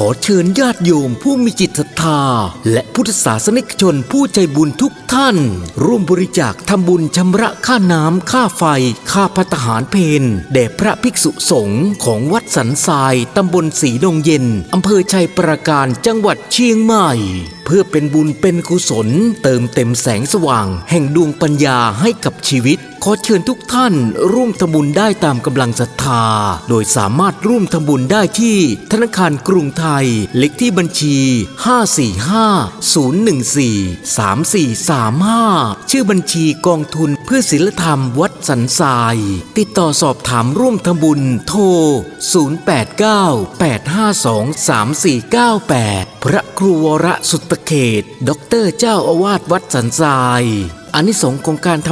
ขอเชิญญาติโยมผู้มีจิตศรัทธา และพุทธศาสนิกชนผู้ใจบุญทุกท่าน ร่วมบริจาคทำบุญชำระค่าน้ำค่าไฟ ค่าพัตตาหารเพนแด่พระภิกษุสงฆ์ของวัดสันทรายตำบลสีดงเย็นอำเภอชัยปราการจังหวัดเชียงใหม่ เพื่อเป็นบุญเป็นกุศล เติมเต็มแสงสว่าง แห่งดวงปัญญาให้กับชีวิตขอเชิญทุกท่านร่วมทำบุญได้ตามกำลังศรัทธา โดยสามารถร่วมทำบุญได้ที่ธนาคารกรุงไทย เลขที่บัญชี 545-014-3435 ชื่อบัญชีกองทุนเพื่อศิลธรรมวัดสันทราย ติดต่อสอบถามร่วมทำบุญโทร 089-852-3498 พระครูวรสุตเขต ดรเจ้าอาวาสวัดสันทรายอานิสงส์ของการทำ